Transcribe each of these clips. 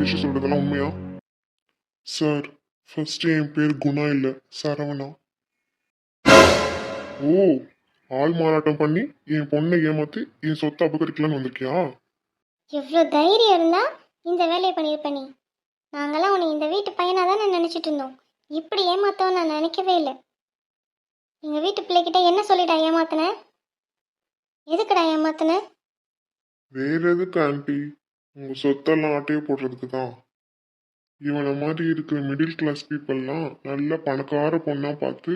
ரிஷி சொல்றதெல்லாம் உண்மையா? Sir first என் பேர் குணா இல்லை சரவணா. ஓ ஆள் மாறாட்டம் பண்ணி என் பொண்ணை ஏமாத்தி என் சொத்தை அபகரிக்கலான்னு வந்திருக்கியா? எவ்வளோ தைரியம் இருந்தா இந்த வேலையை பண்ணியிருப்ப நீ? நாங்களாம் உன்னை இந்த வீட்டு பையனாக தான் நினச்சிட்டு இருந்தோம். இப்படி ஏமாத்தோம் நான் நினைக்கவே இல்லை. எங்கள் வீட்டு பிள்ளைகிட்ட என்ன சொல்லிட்டா ஏமாத்தின? எதுக்குடா ஏமாத்தின? வேற எதுக்கு ஆண்டி? உங்க சொத்தெல்லாம் ஆட்டையை போடுறதுக்கு தான் இவனை மாதிரி இருக்கிற மிடில் கிளாஸ் பீப்புளெலாம் நல்ல பணக்கார பொண்ணாக பார்த்து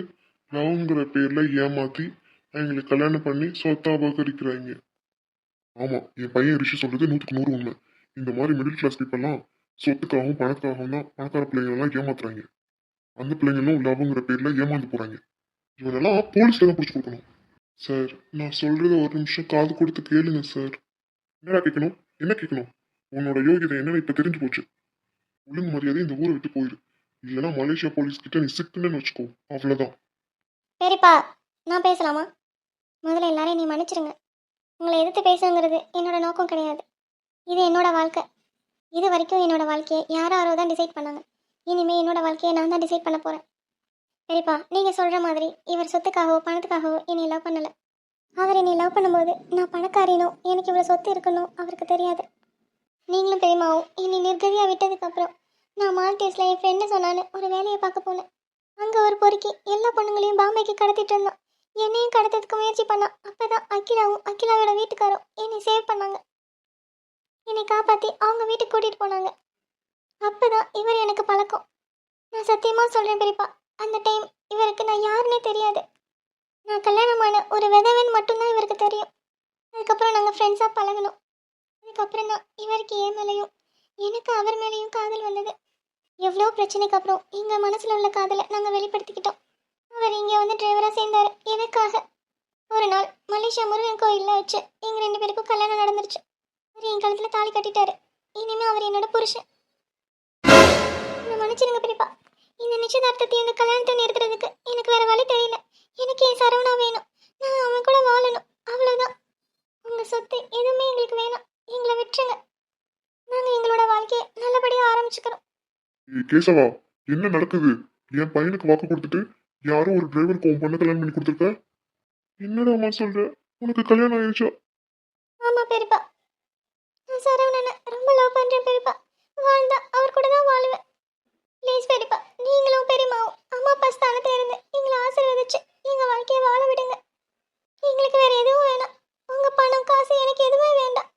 லவ்ங்கிற பேரில் ஏமாற்றி அவங்களுக்கு கல்யாணம் பண்ணி சொத்தாக பகரிக்கிறாங்க ஆமாம் என் பையன் ரிஷி சொல்கிறது நூற்றுக்கு நூறு உண்மை. இந்த மாதிரி மிடில் கிளாஸ் பீப்புளெலாம் சொத்துக்காகவும் பணத்துக்காகவும் தான் பணக்கார பிள்ளைங்களெல்லாம் ஏமாத்துறாங்க. அந்த பிள்ளைங்களும் லவ்ங்கிற பேர்ல ஏமாந்து போறாங்க. இவனெல்லாம் போலீஸ்ல தான் பிடிச்சி கொடுக்கணும். சார் நான் சொல்றத ஒரு நிமிஷம் காது கொடுத்து கேளுங்க சார் என்னடா கேட்கணும்? என்ன கேட்கணும்? உன்னோட யோகிதை என்னன்னு இப்ப தெரிஞ்சு போச்சு. ஒழுங்கு மரியாதை இந்த ஊரை விட்டு போயிரு. இல்லைன்னா மலேசியா போலீஸ் கிட்ட நீ சிக்குன்னு வச்சுக்கோ. அவ்வளவுதான். சரிப்பா நான் பேசலாமா? முதல்ல எல்லாரையும் நீ மன்னிச்சிருங்க. உங்களை எதிர்த்து பேசுங்கிறது என்னோட நோக்கம் கிடையாது. இது என்னோட வாழ்க்கை. இது வரைக்கும் என்னோட வாழ்க்கையை யாரோ யாரோ தான் டிசைட் பண்ணாங்க. இனிமே என்னோட வாழ்க்கையை நான் தான் டிசைட் பண்ண போறேன். சரிப்பா நீங்க சொல்ற மாதிரி இவர் சொத்துக்காகவோ பணத்துக்காகவோ என்னை லவ் பண்ணல. அவர் என்னை லவ் பண்ணும்போது நான் பணக்காரினோ எனக்கு இவ்வளோ சொத்து இருக்கணும் அவருக்கு தெரியாது. நீங்களும் பெரியமாவும் என்னை நிர்கதியாக விட்டதுக்கப்புறம் நான் மால்டீஸில் என் ஃப்ரெண்டு சொன்னான்னு ஒரு வேலையை பார்க்க போனேன். அங்கே ஒரு பொறுக்கி எல்லா பொண்ணுங்களையும் பாம்பேக்கு கடத்திட்டு இருந்தான். என்னையும் கடத்ததுக்கு முயற்சி பண்ணான். அப்பதான் அகிலாவும் அகிலாவோட வீட்டுக்காரும் என்னை சேவ் பண்ணாங்க. என்னை காப்பாற்றி அவங்க வீட்டுக்கு கூட்டிகிட்டு போனாங்க. அப்போ தான் இவர் எனக்கு பழக்கம். நான் சத்தியமாக சொல்கிறேன் பெரியப்பா அந்த டைம் இவருக்கு நான் யாருன்னே தெரியாது. நான் கல்யாணமான ஒரு விதவன் மட்டும்தான் இவருக்கு தெரியும். அதுக்கப்புறம் நாங்கள் ஃப்ரெண்ட்ஸாக பழகணும் அதுக்கப்புறம் தான் இவருக்கு என் மேலேயும் எனக்கு அவர் மேலேயும் காதல் வந்தது. எவ்வளோ பிரச்சனைக்கு அப்புறம் எங்கள் மனசில் உள்ள காதலை நாங்கள் வெளிப்படுத்திக்கிட்டோம். அவர் இங்கே வந்து டிரைவராக சேர்ந்தார் எனக்காக. ஒரு நாள் மலேசியா முருகன் கோயிலில் வச்சு எங்கள் ரெண்டு பேருக்கும் கல்யாணம் நடந்துருச்சு. அவர் என் கழுத்தில் தாலி கட்டிட்டாரு. இனிமே அவர் என்னோட புருஷன். என்னை மன்னிச்சிருங்க பெரியப்பா இந்த நிச்சயதார்த்தத்தை இந்த கல்யாணத்தை நிறுத்துறதுக்கு எனக்கு வேற வழி தெரியல. எனக்கு என் சரவணா வேணும். நான் அவன் கூட வாழணும். அவ்வளோதான் உங்கள் சொத்து எதுவுமே எங்களுக்கு வேணாம். எங்களை விட்டுருங்க. நாங்கள் எங்களோட வாழ்க்கையை நல்லபடியாக ஆரம்பிச்சுக்கிறோம். கேசவா என்ன நடக்குது? என் பையனுக்கு வாக்கு கொடுத்துட்டு யாரோ ஒரு டிரைவருக்கு உன் பொண்ணை கல்யாணம் பண்ணி கொடுத்துருக்க? என்னடா அம்மா சொல்ற? உனக்கு கல்யாணம் ஆயிடுச்சா ஆமா பெரியப்பா. நான் லவ் பண்றேன் பெரியப்பா. வாழ்ந்தா அவர் கூட தான் வாழுவேன். ப்ளீஸ் பெரியப்பா நீங்களும் பெரியம்மாவும் அம்மா அப்பா ஸ்தானத்தை இருந்து எங்களை ஆசீர்வதிச்சு எங்க வாழ்க்கையை வாழ விடுங்க. எங்களுக்கு வேற எதுவும் வேணாம். உங்க பணம் காசு எனக்கு எதுவுமே வேண்டாம்.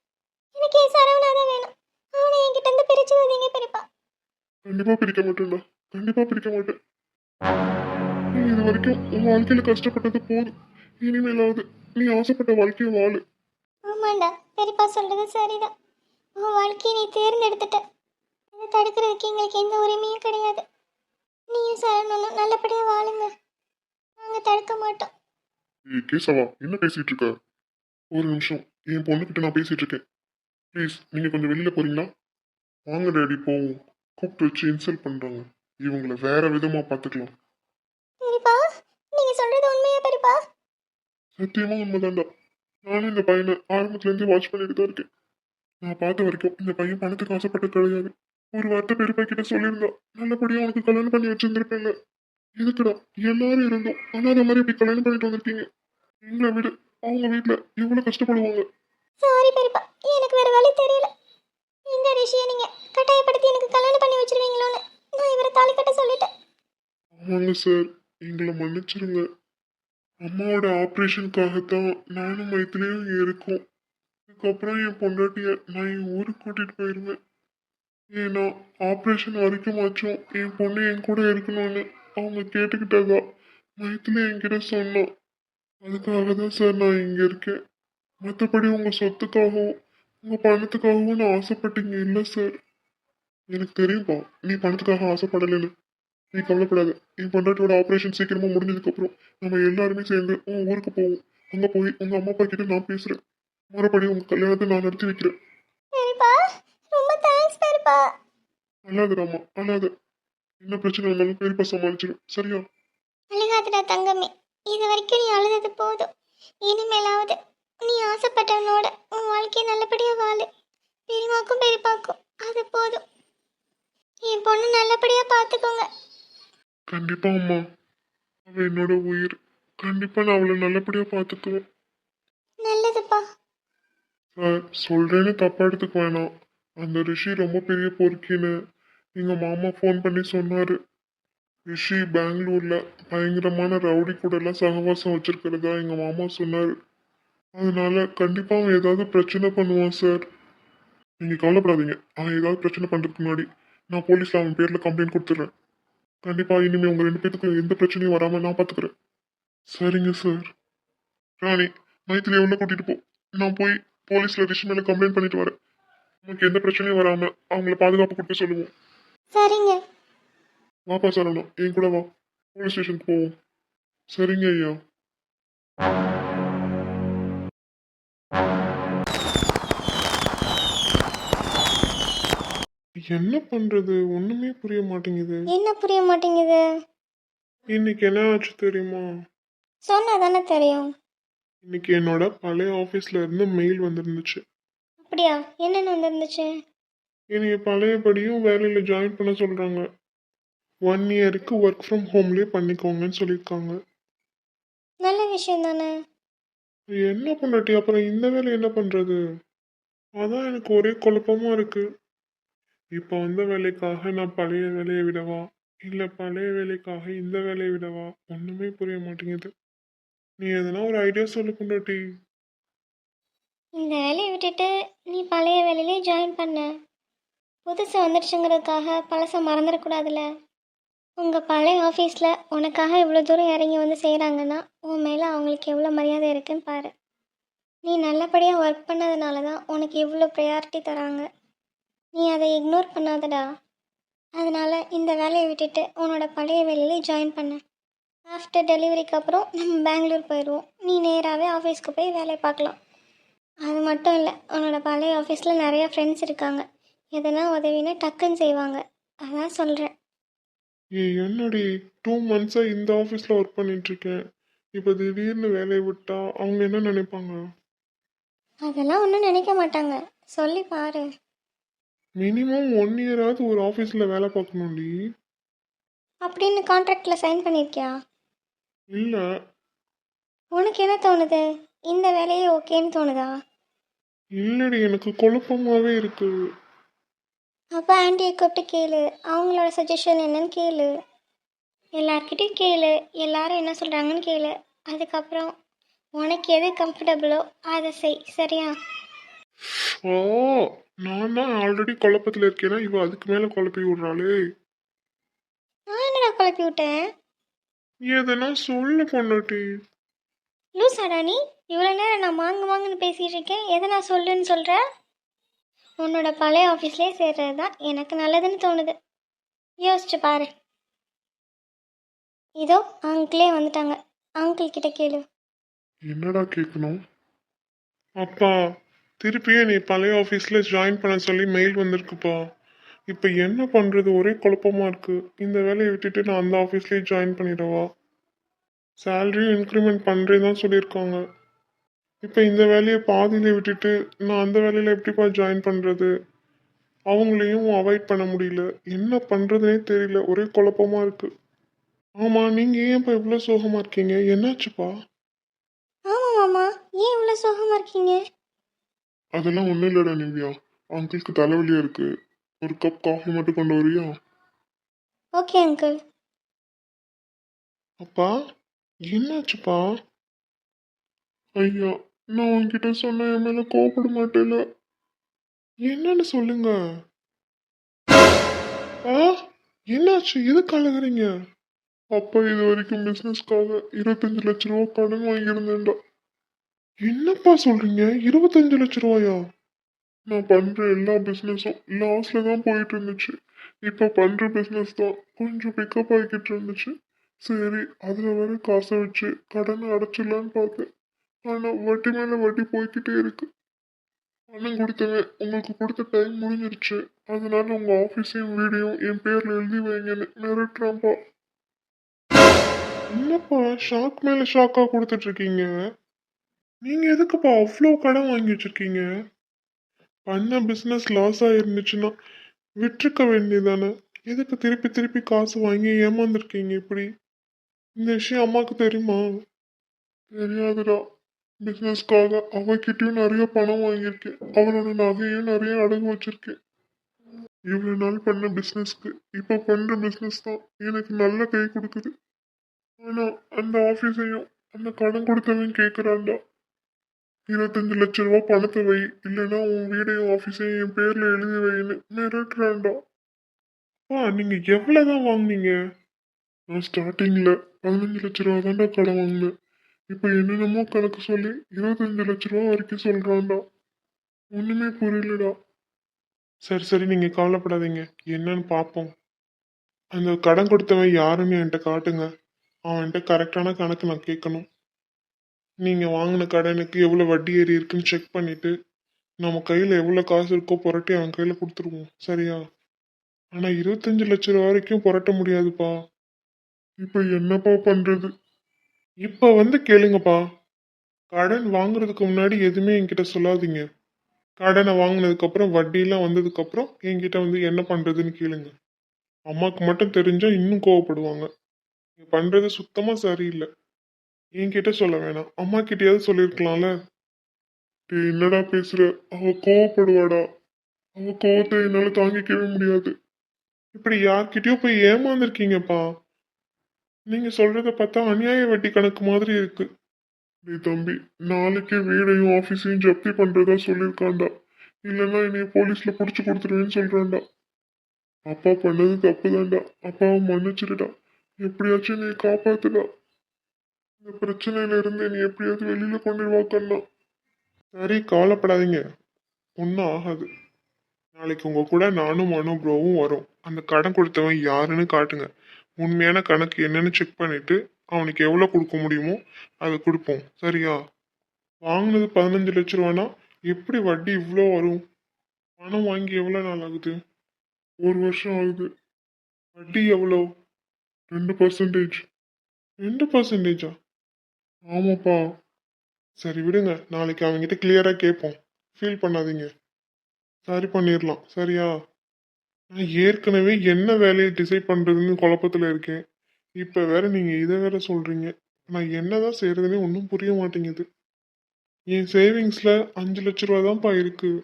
எனக்கு என் சரவணா தான் வேணும். அவனை என்கிட்ட இருந்து பிரிச்சு விடுங்க பெரியப்பா. கண்டிப்பா பிரிக்க மாட்டேன்டா கண்டிப்பா பிரிக்க மாட்டேன். நீ இது வரைக்கும் உன் வாழ்க்கையில கஷ்டப்பட்டது போதும். இனிமேலாவது நீ ஆசைப்பட்ட வாழ்க்கையை வாழு. ஆமாண்டா பெரியப்பா சொல்றது சரிதான். உன் வாழ்க்கையை நீ தேர்ந்தெடுத்துட்ட. அதை தடுக்கிறதுக்கு எங்களுக்கு எந்த உரிமையும் கிடையாது. நீயும் சரவணனும் நல்லபடியாக வாழுங்க. நாங்கள் தடுக்க மாட்டோம். ஏய் கேசவா என்ன பேசிட்டு இருக்க? ஒரு நிமிஷம். என் பொண்ணுகிட்ட நான் பேசிட்டு இருக்கேன். ப்ளீஸ் நீங்க கொஞ்சம் வெளியில போறீங்களா? வாங்க டேடி போவோம். கூப்பிட்டு வச்சு இன்சல்ட் பண்றாங்க. இவங்கள வேற விதமா பார்த்துக்கலாம். பெரியப்பா நீங்கள் சொல்கிறது உண்மையா பெரியப்பா? சத்தியமா உண்மைதான்டா. நானும் இந்த பையனை ஆரம்பத்துல இருந்தே வாட்ச் பண்ணிட்டு தான் இருக்கேன். நான் பார்த்த வரைக்கும் இந்த பையன் பணத்துக்கு ஆசைப்பட்டது கிடையாது ஒரு வார்த்தை பெரியப்பா கிட்ட சொல்லியிருந்தா. நல்லபடியா உனக்கு கல்யாணம் பண்ணி வச்சிருந்திருப்பேன்ல. எதுக்குடா? எல்லாரும் இருந்தோம். அனாத மாதிரி இப்படி கல்யாணம் பண்ணிட்டு வந்திருக்கீங்க. எங்களை விட அவங்க வீட்டுல எவ்வளவு கஷ்டப்படுவாங்க. சாரி பெரியப்பா. எனக்கு வேற வழி தெரியல. இந்த ரிஷியை நீங்கள் கட்டாயப்படுத்தி எனக்கு கல்யாணம் பண்ணி வச்சிருவீங்களோன்னு நான் இவரை தாலி கட்ட சொல்லிட்டேன். ஆமாங்க சார். எங்களை மன்னிச்சிருங்க. அம்மாவோட ஆப்ரேஷனுக்காகத்தான் நானும் மைத்திலையும் இருக்கோம். அதுக்கப்புறம் என் பொண்டாட்டிய நான் என் ஊருக்கு கூட்டிட்டு போயிருவேன் ஏன்னா ஆப்ரேஷன் வரைக்குமாச்சும் என் பொண்ணு என் கூட இருக்கணும்னு அவங்க கேட்டுக்கிட்டதா? மைத்திலி என்கிட்ட சொன்னான் அதுக்காக தான் சார் நான் இங்கே இருக்கேன். மற்றபடி உங்கள் சொத்துக்காகவும் உங்கள் பணத்துக்காகவும் நான் ஆசைப்பட்டீங்க. இல்லை சார். எனக்கு தெரியும்பா நீ பணத்துக்காக ஆசைப்படலைன்னு. நீ கவலைப்படாத. என் பொண்டாட்டியோட ஆப்ரேஷன் சீக்கிரமா முடிஞ்சதுக்கப்புறம் நம்ம எல்லாருமே சேர்ந்து உன் ஊருக்கு போவோம். அங்கே போய் உங்கள் அம்மா அப்பா கிட்ட நான் பேசுகிறேன் மறுபடி உங்க கல்யாணத்தை நான் நடத்தி வைக்கிறேன். பெரியப்பா ரொம்ப தேங்க்ஸ் பெரியப்பா அழாது ராமா அழாது. என்ன பிரச்சனை வந்தாலும் பெரியப்பா சமாளிச்சிடும் சரியா? அழுகாதடா தங்கமே. இது வரைக்கும் நீ அழுதது போதும். இனிமேலாவது நீ ஆசைப்பட்டவனோட உன் வாழ்க்கையை நல்லபடியா வாழு. பெரியமாக்கும் பெரியப்பாக்கும் அது போதும். என் பொண்ணு நல்லபடியா பார்த்துக்கோங்க கண்டிப்பா அம்மா. அவ என்னோட உயிர். கண்டிப்பா நான் அவளை நல்லபடியா பார்த்துக்குவேன் சார் சொல்கிறேன்னு தப்பாக எடுத்துக்க வேணாம். அந்த ரிஷி ரொம்ப பெரிய பொறுக்கின்னு எங்கள் மாமா ஃபோன் பண்ணி சொன்னார். ரிஷி பெங்களூரில் பயங்கரமான ரவுடி கூடலாம் சகவாசம் வச்சிருக்கிறதா எங்கள் மாமா சொன்னார். அதனால கண்டிப்பாக அவன் ஏதாவது பிரச்சனை பண்ணுவான் சார். நீங்கள் கவலைப்படாதீங்க. அவன் ஏதாவது பிரச்சனை பண்ணுறதுக்கு முன்னாடி நான் போலீஸில் அவன் பேரில் கம்ப்ளைண்ட் கொடுத்துட்றேன். கண்டிப்பாக இனிமேல் உங்கள் ரெண்டு பேத்துக்கு எந்த பிரச்சனையும் வராமல் நான் பார்த்துக்குறேன் சரிங்க சார். ராணி மைத்திரி எவ்வளோ கூட்டிகிட்டு போ. நான் போய் போலீஸ்ல ரிஷி மேல கம்ப்ளைண்ட் பண்ணிட்டு வரேன் நமக்கு எந்த பிரச்சனையும் வராம அவங்கள பாதுகாப்பு கொடுக்க சொல்லுவோம். சரிங்க. வாப்பா சரவணம் என் கூட வா. போலீஸ் ஸ்டேஷனுக்கு போவோம். சரிங்க ஐயா. என்ன பண்றது? ஒண்ணுமே புரிய மாட்டேங்குது. என்ன புரிய மாட்டேங்குது? இன்னைக்கு என்ன ஆச்சு தெரியுமா? சொன்னா தானே தெரியும். இன்னைக்கு என்னோட பழைய ஆபீஸ்ல இருந்து மெயில் வந்திருந்துச்சு. அப்படியா? என்னென்ன வந்துருந்துச்சு? என்னைய பழையபடியும் வேலையில ஜாயின் பண்ண சொல்றாங்க. ஒன் இயருக்கு ஒர்க் ஃப்ரம் ஹோம்லயே பண்ணிக்கோங்கன்னு சொல்லியிருக்காங்க. நல்ல விஷயம் தானே? என்ன பண்ணட்டி அப்புறம் இந்த வேலை என்ன பண்றது? அதான் எனக்கு ஒரே குழப்பமா இருக்கு. இப்போ வந்த வேலைக்காக நான் பழைய வேலையை விடவா? இல்ல பழைய வேலைக்காக இந்த வேலையை விடவா? ஒண்ணுமே புரிய மாட்டேங்குது. நீ எதனா ஒரு ஐடியா சொல்லு பொண்டாட்டி. இந்த வேலையை விட்டுட்டு நீ பழைய வேலையிலே ஜாயின் பண்ண. புதுசு வந்துடுச்சுங்கிறதுக்காக பழசை மறந்துடக்கூடாதுல்ல உங்கள் பழைய ஆஃபீஸில் உனக்காக இவ்வளோ தூரம் இறங்கி வந்து செய்கிறாங்கன்னா உன் மேலே அவங்களுக்கு எவ்வளோ மரியாதை இருக்குன்னு பாரு. நீ நல்லபடியாக ஒர்க் பண்ணதுனால தான் உனக்கு இவ்வளோ ப்ரையாரிட்டி தராங்க. நீ அதை இக்னோர் பண்ணாதடா. அதனால் இந்த வேலையை விட்டுட்டு உன்னோட பழைய வேலையிலே ஜாயின் பண்ண. ஆஃப்டர் டெலிவரிக்கு அப்புறம் நம்ம பெங்களூர் போயிடுவோம். நீ நேராகவே ஆஃபீஸ்க்கு போய் வேலையை பார்க்கலாம். அது மட்டும் இல்லை உன்னோட பழைய ஆஃபீஸில் நிறைய ஃப்ரெண்ட்ஸ் இருக்காங்க. எதனா உதவினா டக்குன்னு செய்வாங்க. அதான் சொல்கிறேன் ஏ என்னடி? டூ மந்த்ஸா இந்த ஆஃபீஸ்ல ஒர்க் பண்ணிட்டு இருக்கேன். இப்போ திடீர்னு வேலையை விட்டா அவங்க என்ன நினைப்பாங்க? அதெல்லாம் ஒன்றும் நினைக்க மாட்டாங்க. சொல்லி பாரு. மினிமம் ஒன் இயராவது ஒரு ஆஃபீஸ்ல வேலை பார்க்கணும்டி. அப்படின்னு கான்ட்ராக்டில் சைன் பண்ணியிருக்கியா இல்ல. உனக்கு என்ன தோணுது? இந்த வேலையே ஓகேன்னு தோணுதா? இல்லடி எனக்கு குழப்பமாவே இருக்கு. அப்போ ஆண்டியை கூப்பிட்டு கேளு. அவங்களோட சஜஷன் என்னன்னு கேளு. எல்லார்கிட்டையும் கேளு. எல்லாரும் என்ன சொல்கிறாங்கன்னு கேளு. அதுக்கப்புறம் உனக்கு எது கம்ஃபர்டபுளோ அதை செய். சரியா? ஓ நான் தான் ஆல்ரெடி குழப்பத்துல இருக்கேன்னா இவ அதுக்கு மேல குழப்பி விடுறாளே. நான் என்னடா குழப்பி விட்டேன்? எதனா சொல்லு பொண்டாட்டி. லூசாடா நீ? இவ்வளோ நேரம் நான் மாங்கு மாங்குன்னு பேசிகிட்டு இருக்கேன். எதை நான் சொல்லுன்னு சொல்கிற உன்னோட பழைய ஆஃபீஸ்லேயே சேர்றது தான் எனக்கு நல்லதுன்னு தோணுது. யோசிச்சு பாரு. இதோ அங்கிளே வந்துட்டாங்க. அங்கிள் கிட்ட கேளு. என்னடா கேட்கணும் அப்பா திருப்பியும் நீ பழைய ஆஃபீஸில் ஜாயின் பண்ண சொல்லி மெயில் வந்திருக்குப்பா. இப்போ என்ன பண்ணுறது ஒரே குழப்பமா இருக்கு. இந்த வேலையை விட்டுட்டு நான் அந்த ஆஃபீஸ்லேயே ஜாயின் பண்ணிடவா? சேலரியும் இன்க்ரிமெண்ட் பண்ணுறேன்னு தான் சொல்லியிருக்காங்க. இப்போ இந்த வேலையை பாதியில் விட்டுட்டு நான் அந்த வேலையில் எப்படிப்பா ஜாயின் பண்ணுறது அவங்களையும் அவாய்ட் பண்ண முடியல. என்ன பண்ணுறதுனே தெரியல. ஒரே குழப்பமா இருக்கு. ஆமாம் நீங்கள் ஏன் இப்போ இவ்வளோ சோகமாக இருக்கீங்க? என்னாச்சுப்பா? ஆமாம் மாமா. ஏன் இவ்வளோ சோகமாக இருக்கீங்க? அதெல்லாம் ஒன்றும் இல்லைடா நிவ்யா. அங்கிளுக்கு தலைவலியா இருக்கு. ஒரு கப் காஃபி மட்டும் கொண்டு வரியா? ஓகே அங்கிள் அப்பா என்னாச்சுப்பா? ஐயா நான் உன்கிட்ட சொன்ன என் மேல கோபப்பட மாட்டேல என்னன்னு சொல்லுங்க. ஆ? என்னாச்சு? எதுக்கு அழுகுறீங்க? அப்பா இது வரைக்கும் பிசினஸ்க்காக இருபத்தஞ்சு லட்ச ரூபா கடன் வாங்கியிருந்தேன்டா. என்னப்பா சொல்றீங்க? இருபத்தஞ்சு லட்ச ரூபாயா? நான் பண்ணுற எல்லா பிஸ்னஸும் லாஸில் தான் போயிட்டு இருந்துச்சு இப்போ பண்ணுற பிஸ்னஸ் தான் கொஞ்சம் பிக்கப் ஆகிக்கிட்டு இருந்துச்சு. சரி அதில் வர காசை வச்சு கடனை அடைச்சிடலான்னு பார்த்தேன். ஆனால் வட்டி மேலே வட்டி போய்கிட்டே இருக்கு. பணம் கொடுத்தவன் உங்களுக்கு கொடுத்த டைம் முடிஞ்சிருச்சு. அதனால உங்கள் ஆஃபீஸையும் வீடையும் என் பேரில் எழுதி வைங்கன்னு மிரட்டுறான்ப்பா. என்னப்பா ஷாக் மேலே ஷாக்காக கொடுத்துட்ருக்கீங்க நீங்கள் எதுக்குப்பா அவ்வளோ கடன் வாங்கி வச்சுருக்கீங்க பண்ண பிஸ்னஸ் லாஸ் ஆயிருந்துச்சுன்னா விட்டுருக்க வேண்டியதானே எதுக்கு திருப்பி திருப்பி காசு வாங்கி ஏமாந்துருக்கீங்க இப்படி? இந்த விஷயம் அம்மாவுக்கு தெரியுமா? தெரியாதுடா. பிஸ்னஸ்க்காக அவகிட்டயும் நிறைய பணம் வாங்கியிருக்கேன். அவளோட நகையும் நிறைய அடகு வச்சிருக்கேன். இவ்வளோ நாள் பண்ண பிஸ்னஸ்க்கு இப்போ பண்ணுற பிஸ்னஸ் தான் எனக்கு நல்ல கை கொடுக்குது. ஆனால் அந்த ஆஃபீஸையும் அந்த கடன் கொடுத்தவன் கேட்குறான்டா இருபத்தஞ்சு லட்ச ரூபா பணத்தை வை. இல்லைன்னா உன் வீடையும் ஆஃபீஸையும் என் பேரில் எழுதி வைன்னு ஆ நீங்கள் எவ்வளோ தான் வாங்குனீங்க? நான் ஸ்டார்டிங்கில் பதினஞ்சு லட்ச ரூபா தான்டா கடன் வாங்கினேன். இப்போ என்னென்னமோ கணக்கு சொல்லி இருபத்தஞ்சு லட்ச ரூபா வரைக்கும் சொல்கிறான்டா ஒன்றுமே புரியலடா. சரி சரி நீங்கள் கவலைப்படாதீங்க. என்னன்னு பார்ப்போம் அந்த கடன் கொடுத்தவன் யாருன்னு என்கிட்ட காட்டுங்க. அவன்கிட்ட கரெக்டான கணக்கு நான் கேட்கணும். நீங்கள் வாங்கின கடனுக்கு எவ்வளோ வட்டி ஏறி இருக்குன்னு செக் பண்ணிவிட்டு நம்ம கையில் எவ்வளோ காசு இருக்கோ புரட்டி அவன் கையில் கொடுத்துருவோம். சரியா? ஆனால் இருபத்தஞ்சு லட்ச ரூபா வரைக்கும் புரட்ட முடியாதுப்பா. இப்போ என்னப்பா பண்ணுறது இப்போ வந்து கேளுங்கப்பா. கடன் வாங்குறதுக்கு முன்னாடி எதுவுமே என்கிட்ட சொல்லாதீங்க. கடனை வாங்கினதுக்கப்புறம் வட்டியெல்லாம் என்கிட்ட வந்து என்ன பண்ணுறதுன்னு கேளுங்க. அம்மாவுக்கு மட்டும் தெரிஞ்சால் இன்னும் கோவப்படுவாங்க. நீங்கள் பண்ணுறது சுத்தமாக சரியில்லை. என்கிட்ட சொல்ல வேணாம். அம்மா கிட்டயாவது சொல்லியிருக்கலாம்ல டேய் என்னடா பேசுற? அவ கோவப்படுவாடா. அவ கோவத்தை என்னால தாங்கிக்கவே முடியாது. இப்படி யார்கிட்டயோ போய் ஏமாந்துருக்கீங்கப்பா. நீங்க சொல்றத பார்த்தா அநியாய வட்டி கணக்கு மாதிரி இருக்கு. டேய் தம்பி நாளைக்கே வீடையும் ஆஃபீஸையும் ஜப்தி பண்றதா சொல்லியிருக்காண்டா இல்லைன்னா என்னைய போலீஸ்ல புடிச்சு கொடுத்துருவேன்னு சொல்றான்டா அப்பா பண்ணது தப்புதான்டா அப்பாவை மன்னிச்சிடுடா. எப்படியாச்சும் நீ காப்பாத்துடா. இந்த பிரச்சனையில இருந்து நீ எப்படியாவது வெளியில கொண்டு கண்ணா. சரி கவலைப்படாதீங்க. ஒன்றும் ஆகாது. நாளைக்கு உங்க கூட நானும் மனு ப்ரோவும் வரோம். அந்த கடன் கொடுத்தவன் யாருன்னு காட்டுங்க. உண்மையான கணக்கு என்னன்னு செக் பண்ணிட்டு அவனுக்கு எவ்வளோ கொடுக்க முடியுமோ அதை கொடுப்போம். சரியா? வாங்கினது பதினஞ்சு லட்ச ரூபானா? எப்படி வட்டி இவ்வளோ வரும்? பணம் வாங்கி எவ்வளோ நாள் ஆகுது? ஒரு வருஷம் ஆகுது. வட்டி எவ்வளோ ரெண்டு பர்சன்டேஜ் ரெண்டு பர்சன்டேஜா ஆமாப்பா. சரி விடுங்க. நாளைக்கு அவங்ககிட்ட கிளியராக கேட்போம் ஃபீல் பண்ணாதீங்க. சரி பண்ணிடலாம் சரியா? நான் ஏற்கனவே என்ன வேலையை டிசைட் பண்ணுறதுன்னு குழப்பத்தில் இருக்கேன். இப்போ வேற நீங்கள் இதை வேற சொல்கிறீங்க நான் என்னதான் செய்கிறதுனே ஒன்றும் புரிய மாட்டேங்குது. என் சேவிங்ஸில் அஞ்சு லட்ச ரூபா தான்ப்பா இருக்குது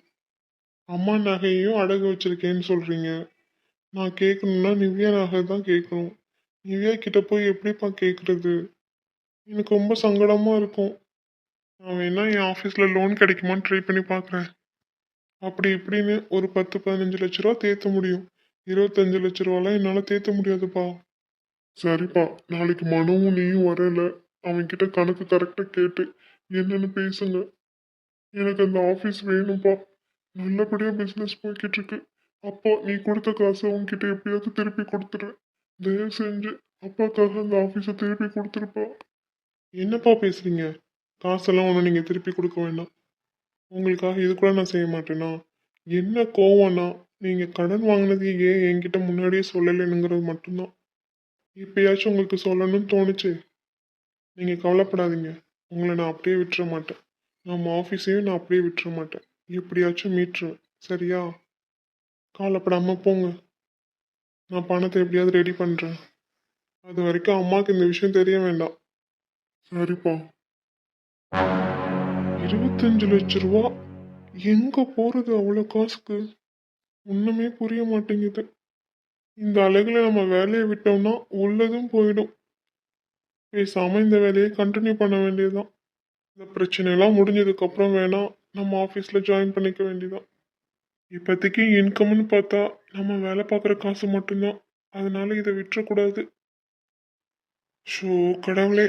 அம்மா நகையையும் அடகு வச்சிருக்கேன்னு சொல்கிறீங்க நான் கேட்கணும்னா நிவ்யா நகை தான் கேட்கணும் நிவ்யா கிட்ட போய் எப்படிப்பா கேட்குறது எனக்கு ரொம்ப சங்கடமாக இருக்கும். நான் வேணா என் ஆஃபீஸில் லோன் கிடைக்குமான்னு ட்ரை பண்ணி பார்க்குறேன் அப்படி இப்படின்னு ஒரு பத்து பதினஞ்சு லட்ச ரூபா தேத்த முடியும். இருபத்தஞ்சு லட்ச ரூபாலாம் என்னால் தேற்ற முடியாதுப்பா. சரிப்பா நாளைக்கு மனுவும் நீயும் வரல. அவன்கிட்ட கணக்கு கரெக்டாக கேட்டு என்னென்னு பேசுங்க. எனக்கு அந்த ஆஃபீஸ் வேணும்ப்பா. நல்லபடியாக பிஸ்னஸ் போய்கிட்டு இருக்கு அப்பா நீ கொடுத்த காசை உன்கிட்ட எப்படியாவது திருப்பி கொடுத்துரு தயவு செஞ்சு அப்பாக்காக அந்த ஆஃபீஸை திருப்பி கொடுத்துருப்பா. என்னப்பா பேசுறீங்க? காசெல்லாம் ஒன்றும் நீங்கள் திருப்பி கொடுக்க வேண்டாம். உங்களுக்காக இது கூட நான் செய்ய மாட்டேனா? என்ன கோவம்னா நீங்கள் கடன் வாங்கினது ஏன் என்கிட்ட முன்னாடியே சொல்லலைனுங்கிறது மட்டும்தான். இப்பயாச்சும் உங்களுக்கு சொல்லணும்னு தோணுச்சு. நீங்கள் கவலைப்படாதீங்க. உங்களை நான் அப்படியே விட்டுற மாட்டேன். நம்ம ஆஃபீஸையும் நான் அப்படியே விட்டுற மாட்டேன். எப்படியாச்சும் மீட்டுருவேன். சரியா? கவலைப்படாமல் போங்க. நான் பணத்தை எப்படியாவது ரெடி பண்ணுறேன் அது வரைக்கும் அம்மாவுக்கு இந்த விஷயம் தெரிய வேண்டாம். சரிப்பா. இருபத்தஞ்சு லட்ச ரூபா? எங்க போறது அவ்வளோ காசுக்கு? ஒண்ணுமே புரிய மாட்டேங்குது. இந்த அழகுல நம்ம வேலையை விட்டோம்னா உள்ளதும் போயிடும். பேசாம இந்த வேலையை கண்டினியூ பண்ண வேண்டியதுதான். இந்த பிரச்சனையெல்லாம் முடிஞ்சதுக்கு அப்புறம் வேணா நம்ம ஆஃபீஸ்ல ஜாயின் பண்ணிக்க வேண்டியதான் இப்போதைக்கு இன்கம்னு பார்த்தா நம்ம வேலை பார்க்குற காசு மட்டும்தான். அதனால இதை விட்டுறக்கூடாது. ஷோ கடவுளே.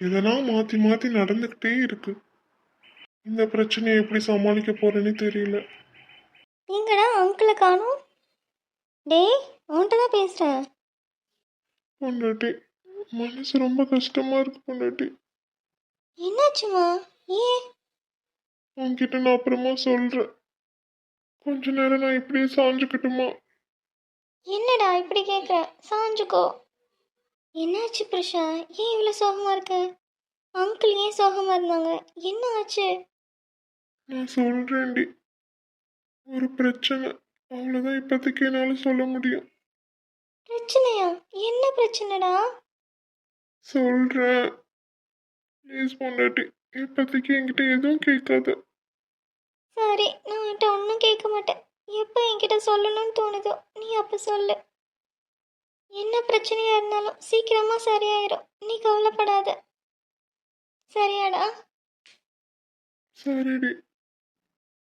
இதெல்லாம் மாற்றி மாற்றி நடந்துக்கிட்டே இருக்கு. இந்த பிரச்சனையை எப்படி சமாளிக்க போறேன்னு தெரியல. எங்கடா அங்கிளை காணும். டேய் அவன்கிட்ட தான் பேசுகிறேன் பொண்டாட்டி மனசு ரொம்ப கஷ்டமா இருக்கு பொண்டாட்டி. என்னாச்சுமா? ஏன்? உன்கிட்ட நான் அப்புறமா சொல்றேன். கொஞ்ச நேரம் நான் இப்படியே சாஞ்சுக்கட்டுமா? என்னடா இப்படி கேட்குற சாஞ்சுக்கோ. என்னாச்சு ப்ரிஷா? ஏன் இவ்வளோ சோகமாக இருக்க? அங்கிள் ஏன் சோகமாக இருந்தாங்க? என்ன ஆச்சு? நான் சொல்றேன்டி. ஒரு பிரச்சனை. அவ்வளோதான் இப்போதைக்கு என்னால் சொல்ல முடியும். பிரச்சனையா? என்ன பிரச்சனைடா? சொல்றேன். ப்ளீஸ் பொண்டாட்டி இப்போதைக்கு என்கிட்ட எதுவும் கேட்காத. சரி நான் என்கிட்ட ஒன்றும் கேட்க மாட்டேன். எப்போ என்கிட்ட சொல்லணும்னு தோணுதோ நீ அப்போ சொல்லு. என்ன பிரச்சனையா இருந்தாலும் சீக்கிரமா சரியாயிரும். நீ கவலைப்படாத. சரியாடா? சரிடி.